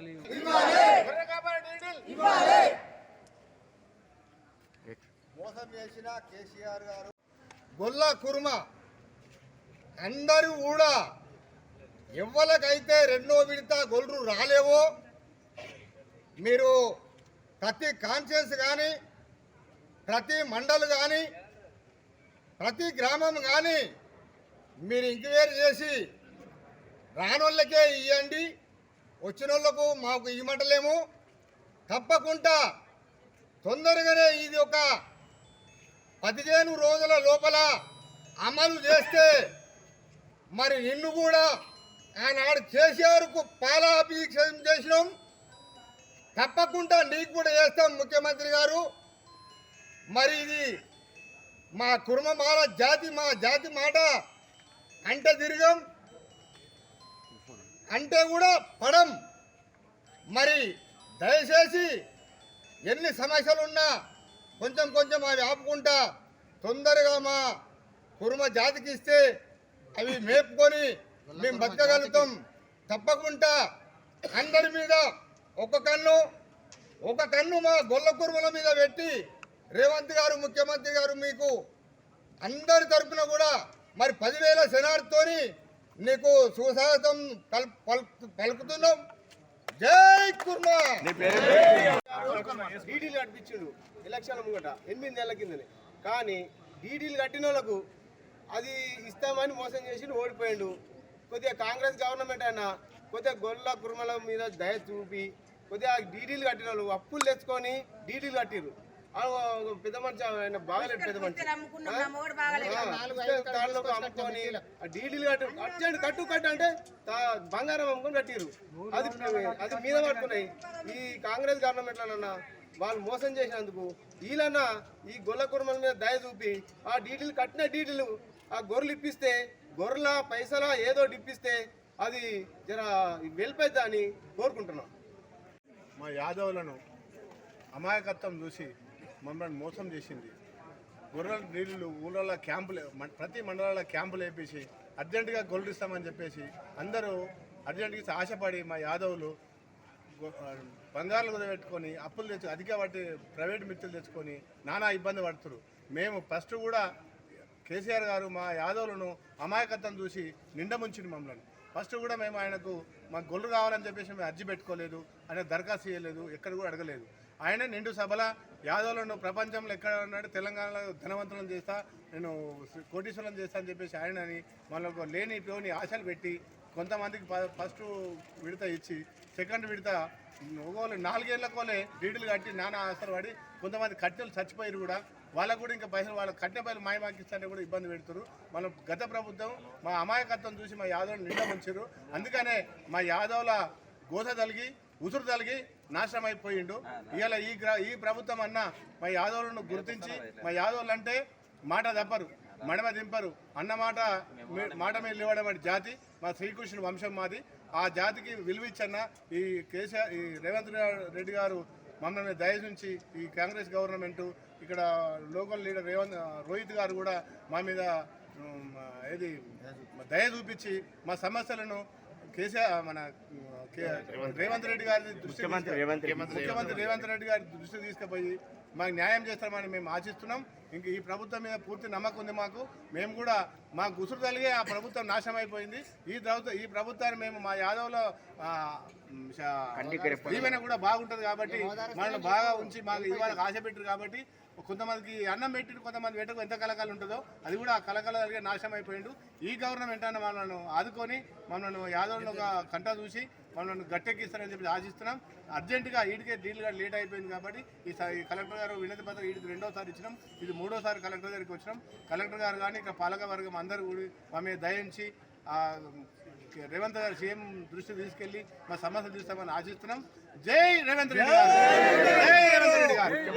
డీడీలు మోసం చేసిన కేసీఆర్ గారు. గొల్ల కుర్మ. అందరూ కూడా ఎవ్వలకైతే రెండో విడత గొల్లు రాలేవో మీరు ప్రతి కాన్షియన్స్ కానీ ప్రతి మండలు కానీ ప్రతి గ్రామం కానీ మీరు ఎంక్వైరీ చేసి రానోళ్ళకే ఇవ్వండి వచ్చిన వాళ్ళకు మాకు ఇవ్వమంటలేము తప్పకుండా. తొందరగానే ఇది ఒక పదిహేను రోజుల లోపల అమలు చేస్తే మరి నిన్ను కూడా ఆనాడు కేసీఆర్కు పాలాభిషేకం చేసినాం. తప్పకుండా నీకు కూడా చేస్తాం ముఖ్యమంత్రి గారు. మరి ఇది మా కుర్మమాల జాతి మా జాతి మాట అంటే తిరిగాం అంటే కూడా పడం మరి దయచేసి ఎన్ని సమస్యలు ఉన్నా కొంచెం కొంచెం అవి ఆపుకుంటా. తొందరగా మా కుర్మ జాతికి ఇస్తే అవి మేపుకొని మేము బతకగలుగుతాం. తప్పకుండా అందరి మీద ఒక కన్ను ఒక కన్ను మా గొల్ల కుర్మల మీద పెట్టి రేవంత్ గారు ముఖ్యమంత్రి గారు మీకు అందరి తరఫున కూడా మరి పదివేల శనార్తోని నీకు సుస్వాగతం పల్ పల్- పలుకుతున్నాం. జై కుర్మా. డీడీలు కట్టించాడు ఎలక్షన్ ముంగట ఎనిమిది నెలల కిందనే. కానీ డీడీలు కట్టిన వాళ్ళకు అది ఇస్తామని మోసం చేసి ఓడిపోయాడు. కొద్దిగా కాంగ్రెస్ గవర్నమెంట్ అయినా కొద్దిగా గొల్ల కుర్మల మీద దయ చూపి కొద్దిగా డీడీలు కట్టిన వాళ్ళు అప్పులు తెచ్చుకొని డీడీలు కట్టిరు పెద్ద మనిషి ఆయన బాగలేదు పెద్ద మనిషి. తాళ్ళకు అమ్ముకొని ఆ డీడీలు కట్టు అర్జెంట్ కట్టు కట్టు అంటే తా- బంగారం అమ్ముకొని కట్టిరు అది అది మీద పట్టుకున్నాయి ఈ కాంగ్రెస్ గవర్నమెంట్ లోనన్నా వాళ్ళు మోసం చేసినందుకు వీళ్ళన్నా ఈ గొల్ల కుర్మల మీద దయ చూపి ఆ డీడీలు కట్టిన డీడీలు ఆ గొర్రెలు ఇప్పిస్తే గొర్రెల పైసల ఏదో ఇప్పిస్తే అది జర వెళ్ళిపోద్దా అని కోరుకుంటున్నాం. మా యాదవులను అమాయకత్వం చూసి మమ్మల్ని మోసం చేసింది. గొర్రెల నీళ్ళు ఊళ్ళలో క్యాంపులు మ- ప్రతి మండలాల క్యాంపులు వేపేసి అర్జెంటుగా గొర్రెలు ఇస్తామని చెప్పేసి అందరూ అర్జెంటుగా ఆశపడి మా యాదవులు బంగారులు బంగారాలు కుదబెట్టుకొని అప్పులు తెచ్చు అధిక వాటి ప్రైవేట్ మిత్రులు తెచ్చుకొని నానా ఇబ్బంది పడుతున్నారు మేము ఫస్ట్ కూడా కేసీఆర్ గారు మా యాదవులను అమాయకత్వం చూసి నిండా ముంచింది మమ్మల్ని. ఫస్ట్ కూడా మేము ఆయనకు మాకు గొల్లు కావాలని చెప్పేసి మేము అర్జీ పెట్టుకోలేదు ఆయన దరఖాస్తు చేయలేదు ఎక్కడ కూడా అడగలేదు. ఆయన నిండు సభల యాదవులను ప్రపంచంలో ఎక్కడ ఉన్నాడు తెలంగాణలో ధనవంతులను చేస్తా నేను కోటీశ్వరం చేస్తా అని చెప్పేసి ఆయనని మనకు లేని పోని ఆశలు పెట్టి కొంతమందికి ఫస్ట్ విడత ఇచ్చి సెకండ్ విడత ఒకవేళ నాలుగేళ్ళకోలే డీడీలు కట్టి నానా ఆశలు పడి కొంతమంది కట్టెలు చచ్చిపోయారు కూడా వాళ్ళకు కూడా ఇంకా పైసలు వాళ్ళ కట్టె పైలు మాయమాకిస్తానే కూడా ఇబ్బంది పెడుతున్నారు మనం గత ప్రభుత్వం మా అమాయకత్వం చూసి మా యాదవులు నిండా ఉంచారు అందుకనే మా యాదవుల గోస తలిగి ఉసురు తలిగి నాశనం అయిపోయిండు ఇవాళ ఈ గ్ర ఈ ప్రభుత్వం అన్న మా యాదవులను గుర్తించి మా యాదవులు అంటే మాట తప్పరు మడమ దింపరు. అన్న మాట మాట మీద అనే జాతి మా శ్రీకృష్ణుడు వంశం మాది. ఆ జాతికి విలువిచ్చన్న ఈ కేసీఆర్ ఈ రేవంత్ రెడ్డి గారు మమ్మల్ని దయచుంచి ఈ కాంగ్రెస్ గవర్నమెంట్ ఇక్కడ లోకల్ లీడర్ రేవంత్ రోహిత్ గారు కూడా మా మీద ఏది దయ చూపించి మా సమస్యలను కేసీఆర్ మన రేవంత్ రెడ్డి గారి దృష్టి ముఖ్యమంత్రి రేవంత్ రెడ్డి. గారి దృష్టికి తీసుకుపోయి మాకు న్యాయం చేస్తామని మేము ఆశిస్తున్నాం. ఇంక ఈ ప్రభుత్వం మీద పూర్తి నమ్మకం ఉంది మాకు. మేము కూడా మా గుసురు తలిగే ఆ ప్రభుత్వం నాశనం అయిపోయింది. ఈ ప్రభుత్వం ఈ ప్రభుత్వాన్ని మేము మా యాదవ్లో కూడా బాగుంటుంది కాబట్టి మనల్ని బాగా ఉంచి మాకు ఇవాళ ఆశ పెట్టారు కాబట్టి కొంతమందికి అన్నం పెట్టి కొంతమంది వెంటకు ఎంత కలకాలు ఉంటుందో అది కూడా ఆ కలకల జరిగే నాశనం అయిపోయిండు. ఈ గవర్నమెంట్ అన్న మనల్ని ఆదుకొని మనల్ని యాదవ్లను ఒక కంట చూసి మనల్ని గట్టెక్కిస్తారని చెప్పి ఆశిస్తున్నాం. అర్జెంటుగా ఈడికే డీల్గా లేట్ అయిపోయింది కాబట్టి ఈ కలెక్టర్ గారు వినతి పత్రం ఈడికి రెండోసారి ఇచ్చినాం. ఇది మూడోసారి కలెక్టర్ గారికి వచ్చినాం. కలెక్టర్ గారు కానీ ఇక్కడ పాలక వర్గం అందరూ కూడా మా మీద దయించి రేవంత్ గారు సీఎం దృష్టి తీసుకెళ్ళి మా సమస్యలు తీస్తామని ఆశిస్తున్నాం. జై రేవంత్ రెడ్డి గారు! జై రేవంత్ రెడ్డి గారు!